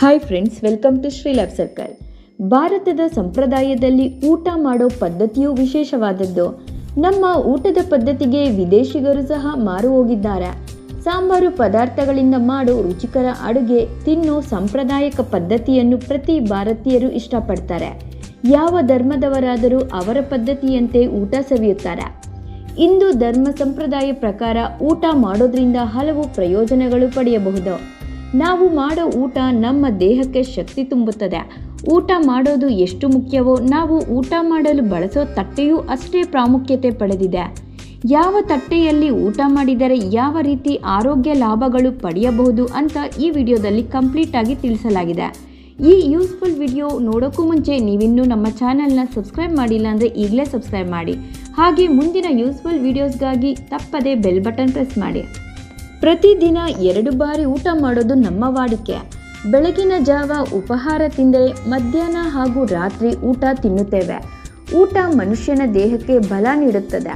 Hi friends welcome to Shri life circle ಭಾರತದ ಸಂಪ್ರದಾಯದಲ್ಲಿ ಊಟ ಮಾಡೋ ಪದ್ಧತಿಯು ವಿಶೇಷವಾದದ್ದು. ನಮ್ಮ ಊಟದ ಪದ್ಧತಿಗೆ ವಿದೇಶಿಗರು ಸಹ ಮಾರು ಹೋಗಿದ್ದಾರೆ. ಸಾಂಬಾರು ಪದಾರ್ಥಗಳಿಂದ ಮಾಡೋ ರುಚಿಕರ ಅಡುಗೆ ತಿನ್ನೋ ಸಾಂಪ್ರದಾಯಿಕ ಪದ್ಧತಿಯನ್ನು ಪ್ರತಿ ಭಾರತೀಯರು ಇಷ್ಟಪಡ್ತಾರೆ. ಯಾವ ಧರ್ಮದವರಾದರೂ ಅವರ ಪದ್ಧತಿಯಂತೆ ಊಟ ಸವಿಯುತ್ತಾರೆ. ಇಂದು ಧರ್ಮ ಸಂಪ್ರದಾಯ ಪ್ರಕಾರ ಊಟ ಮಾಡೋದ್ರಿಂದ ಹಲವು ಪ್ರಯೋಜನಗಳು ಪಡೆಯಬಹುದು. ನಾವು ಮಾಡೋ ಊಟ ನಮ್ಮ ದೇಹಕ್ಕೆ ಶಕ್ತಿ ತುಂಬುತ್ತದೆ. ಊಟ ಮಾಡೋದು ಎಷ್ಟು ಮುಖ್ಯವೋ ನಾವು ಊಟ ಮಾಡಲು ಬಳಸೋ ತಟ್ಟೆಯೂ ಅಷ್ಟೇ ಪ್ರಾಮುಖ್ಯತೆ ಪಡೆದಿದೆ. ಯಾವ ತಟ್ಟೆಯಲ್ಲಿ ಊಟ ಮಾಡಿದರೆ ಯಾವ ರೀತಿ ಆರೋಗ್ಯ ಲಾಭಗಳು ಪಡೆಯಬಹುದು ಅಂತ ಈ ವಿಡಿಯೋದಲ್ಲಿ ಕಂಪ್ಲೀಟ್ ಆಗಿ ತಿಳಿಸಲಾಗಿದೆ. ಈ ಯೂಸ್ಫುಲ್ ವಿಡಿಯೋ ನೋಡೋಕ್ಕೂ ಮುಂಚೆ ನೀವಿನ್ನೂ ನಮ್ಮ ಚಾನೆಲ್ನ ಸಬ್ಸ್ಕ್ರೈಬ್ ಮಾಡಿಲ್ಲ ಅಂದರೆ ಈಗಲೇ ಸಬ್ಸ್ಕ್ರೈಬ್ ಮಾಡಿ. ಹಾಗೆ ಮುಂದಿನ ಯೂಸ್ಫುಲ್ ವಿಡಿಯೋಸ್ಗಾಗಿ ತಪ್ಪದೇ ಬೆಲ್ ಬಟನ್ ಪ್ರೆಸ್ ಮಾಡಿ. ಪ್ರತಿದಿನ ಎರಡು ಬಾರಿ ಊಟ ಮಾಡೋದು ನಮ್ಮ ವಾಡಿಕೆ. ಬೆಳಗಿನ ಜಾವ ಉಪಹಾರ ತಿಂದರೆ ಮಧ್ಯಾಹ್ನ ಹಾಗೂ ರಾತ್ರಿ ಊಟ ತಿನ್ನುತ್ತೇವೆ. ಊಟ ಮನುಷ್ಯನ ದೇಹಕ್ಕೆ ಬಲ ನೀಡುತ್ತದೆ.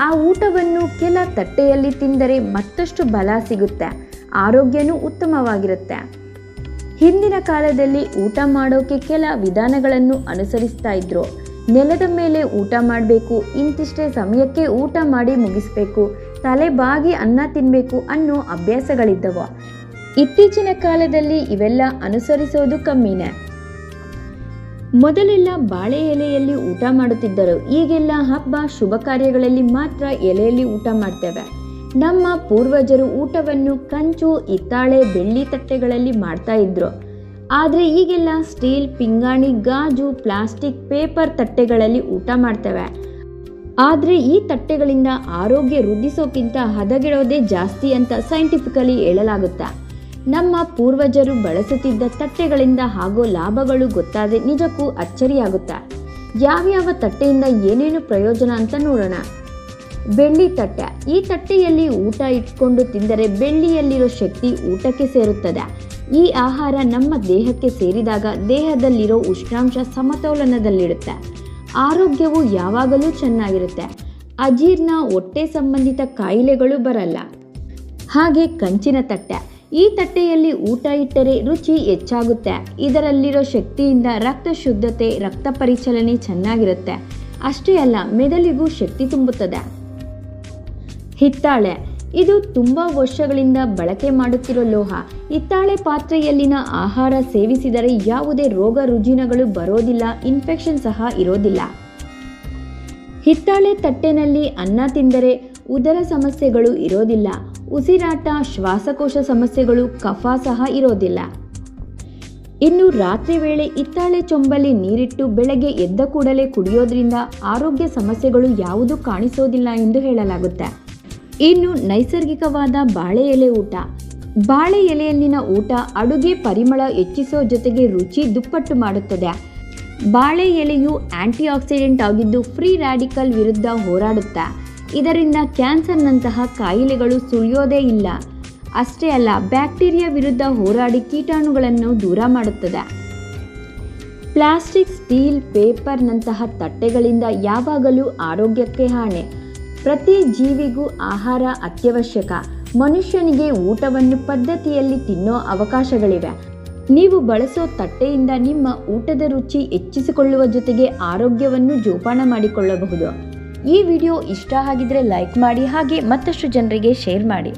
ಆ ಊಟವನ್ನು ಕೆಲ ತಟ್ಟೆಯಲ್ಲಿ ತಿಂದರೆ ಮತ್ತಷ್ಟು ಬಲ ಸಿಗುತ್ತೆ. ಆರೋಗ್ಯನೂ ಉತ್ತಮವಾಗಿರುತ್ತೆ. ಹಿಂದಿನ ಕಾಲದಲ್ಲಿ ಊಟ ಮಾಡೋಕೆ ಕೆಲ ವಿಧಾನಗಳನ್ನು ಅನುಸರಿಸ್ತಾ ಇದ್ರು. ನೆಲದ ಮೇಲೆ ಊಟ ಮಾಡಬೇಕು, ಇಂತಿಷ್ಟೇ ಸಮಯಕ್ಕೆ ಊಟ ಮಾಡಿ ಮುಗಿಸ್ಬೇಕು. ತಲೆ ಬಾಗಿ ಅನ್ನ ತಿನ್ನಬೇಕು ಅನ್ನೋ ಅಭ್ಯಾಸಗಳಿದ್ದವು. ಇತ್ತೀಚಿನ ಕಾಲದಲ್ಲಿ ಇವೆಲ್ಲ ಅನುಸರಿಸೋದು ಕಮ್ಮಿನೇ. ಮೊದಲೆಲ್ಲ ಬಾಳೆ ಎಲೆಯಲ್ಲಿ ಊಟ ಮಾಡುತ್ತಿದ್ದರು. ಈಗೆಲ್ಲ ಹಬ್ಬ, ಶುಭ ಕಾರ್ಯಗಳಲ್ಲಿ ಮಾತ್ರ ಎಲೆಯಲ್ಲಿ ಊಟ ಮಾಡ್ತೇವೆ. ನಮ್ಮ ಪೂರ್ವಜರು ಊಟವನ್ನು ಕಂಚು, ಹಿತ್ತಾಳೆ, ಬೆಳ್ಳಿ ತಟ್ಟೆಗಳಲ್ಲಿ ಮಾಡ್ತಾ ಇದ್ರು. ಆದರೆ ಈಗೆಲ್ಲ ಸ್ಟೀಲ್, ಪಿಂಗಾಣಿ, ಗಾಜು, ಪ್ಲಾಸ್ಟಿಕ್, ಪೇಪರ್ ತಟ್ಟೆಗಳಲ್ಲಿ ಊಟ ಮಾಡ್ತೇವೆ. ಆದರೆ ಈ ತಟ್ಟೆಗಳಿಂದ ಆರೋಗ್ಯ ವೃದ್ಧಿಸೋಕ್ಕಿಂತ ಹದಗೆಡೋದೇ ಜಾಸ್ತಿ ಅಂತ ಸೈಂಟಿಫಿಕಲಿ ಹೇಳಲಾಗುತ್ತೆ? ನಮ್ಮ ಪೂರ್ವಜರು ಬಳಸುತ್ತಿದ್ದ ತಟ್ಟೆಗಳಿಂದ ಹಾಗೂ ಲಾಭಗಳು ಗೊತ್ತಾದರೆ ನಿಜಕ್ಕೂ ಅಚ್ಚರಿಯಾಗುತ್ತೆ? ಯಾವ್ಯಾವ ತಟ್ಟೆಯಿಂದ ಏನೇನು ಪ್ರಯೋಜನ ಅಂತ ನೋಡೋಣ. ಬೆಳ್ಳಿ ತಟ್ಟೆ. ಈ ತಟ್ಟೆಯಲ್ಲಿ ಊಟ ಇಟ್ಕೊಂಡು ತಿಂದರೆ ಬೆಳ್ಳಿಯಲ್ಲಿರೋ ಶಕ್ತಿ ಊಟಕ್ಕೆ ಸೇರುತ್ತದೆ. ಈ ಆಹಾರ ನಮ್ಮ ದೇಹಕ್ಕೆ ಸೇರಿದಾಗ ದೇಹದಲ್ಲಿರೋ ಉಷ್ಣಾಂಶ ಸಮತೋಲನದಲ್ಲಿಡುತ್ತೆ? ಆರೋಗ್ಯವು ಯಾವಾಗಲೂ ಚೆನ್ನಾಗಿರುತ್ತೆ. ಅಜೀರ್ಣ, ಹೊಟ್ಟೆ ಸಂಬಂಧಿತ ಕಾಯಿಲೆಗಳು ಬರಲ್ಲ. ಹಾಗೆ ಕಂಚಿನ ತಟ್ಟೆ. ಈ ತಟ್ಟೆಯಲ್ಲಿ ಊಟ ಇಟ್ಟರೆ ರುಚಿ ಹೆಚ್ಚಾಗುತ್ತೆ. ಇದರಲ್ಲಿರೋ ಶಕ್ತಿಯಿಂದ ರಕ್ತ ಶುದ್ಧತೆ, ರಕ್ತ ಪರಿಚಲನೆ ಚೆನ್ನಾಗಿರುತ್ತೆ. ಅಷ್ಟೇ ಅಲ್ಲ, ಮೆದುಳಿಗೂ ಶಕ್ತಿ ತುಂಬುತ್ತದೆ. ಹಿತ್ತಾಳೆ. ಇದು ತುಂಬ ವರ್ಷಗಳಿಂದ ಬಳಕೆ ಮಾಡುತ್ತಿರೋ ಲೋಹ. ಹಿತ್ತಾಳೆ ಪಾತ್ರೆಯಲ್ಲಿನ ಆಹಾರ ಸೇವಿಸಿದರೆ ಯಾವುದೇ ರೋಗ ರುಜಿನಗಳು ಬರೋದಿಲ್ಲ ಇನ್ಫೆಕ್ಷನ್ ಸಹ ಇರೋದಿಲ್ಲ. ಹಿತ್ತಾಳೆ ತಟ್ಟೆನಲ್ಲಿ ಅನ್ನ ತಿಂದರೆ ಉದರ ಸಮಸ್ಯೆಗಳು ಇರೋದಿಲ್ಲ, ಉಸಿರಾಟ, ಶ್ವಾಸಕೋಶ ಸಮಸ್ಯೆಗಳು, ಕಫ ಸಹ ಇರೋದಿಲ್ಲ. ಇನ್ನು ರಾತ್ರಿ ವೇಳೆ ಹಿತ್ತಾಳೆ ಚೊಂಬಲ್ಲಿ ನೀರಿಟ್ಟು ಬೆಳಗ್ಗೆ ಎದ್ದ ಕೂಡಲೇ ಕುಡಿಯೋದ್ರಿಂದ ಆರೋಗ್ಯ ಸಮಸ್ಯೆಗಳು ಯಾವುದೂ ಕಾಣಿಸೋದಿಲ್ಲ ಎಂದು ಹೇಳಲಾಗುತ್ತೆ. ಇನ್ನು ನೈಸರ್ಗಿಕವಾದ ಬಾಳೆ ಎಲೆ ಊಟ. ಬಾಳೆ ಎಲೆಯಲ್ಲಿನ ಊಟ ಅಡುಗೆ ಪರಿಮಳ ಹೆಚ್ಚಿಸೋ ಜೊತೆಗೆ ರುಚಿ ದುಪ್ಪಟ್ಟು ಮಾಡುತ್ತದೆ. ಬಾಳೆ ಎಲೆಯು ಆಂಟಿ ಆಕ್ಸಿಡೆಂಟ್ ಆಗಿದ್ದು ಫ್ರೀ ರ್ಯಾಡಿಕಲ್ ವಿರುದ್ಧ ಹೋರಾಡುತ್ತೆ, ಇದರಿಂದ ಕ್ಯಾನ್ಸರ್ನಂತಹ ಕಾಯಿಲೆಗಳು ಸುಳಿಯೋದೇ ಇಲ್ಲ. ಅಷ್ಟೇ ಅಲ್ಲ, ಬ್ಯಾಕ್ಟೀರಿಯಾ ವಿರುದ್ಧ ಹೋರಾಡಿ ಕೀಟಾಣುಗಳನ್ನು ದೂರ ಮಾಡುತ್ತದೆ. ಪ್ಲಾಸ್ಟಿಕ್, ಸ್ಟೀಲ್, ಪೇಪರ್ನಂತಹ ತಟ್ಟೆಗಳಿಂದ ಯಾವಾಗಲೂ ಆರೋಗ್ಯಕ್ಕೆ ಹಾನಿ. ಪ್ರತಿ ಜೀವಿಗೂ ಆಹಾರ ಅತ್ಯವಶ್ಯಕ. ಮನುಷ್ಯನಿಗೆ ಊಟವನ್ನು ಪದ್ಧತಿಯಲ್ಲಿ ತಿನ್ನೋ ಅವಕಾಶಗಳಿವೆ. ನೀವು ಬಳಸೋ ತಟ್ಟೆಯಿಂದ ನಿಮ್ಮ ಊಟದ ರುಚಿ ಹೆಚ್ಚಿಸಿಕೊಳ್ಳುವ ಜೊತೆಗೆ ಆರೋಗ್ಯವನ್ನು ಜೋಪಾನ ಮಾಡಿಕೊಳ್ಳಬಹುದು. ಈ ವಿಡಿಯೋ ಇಷ್ಟ ಆಗಿದ್ರೆ ಲೈಕ್ ಮಾಡಿ ಹಾಗೆ ಮತ್ತಷ್ಟು ಜನರಿಗೆ ಶೇರ್ ಮಾಡಿ.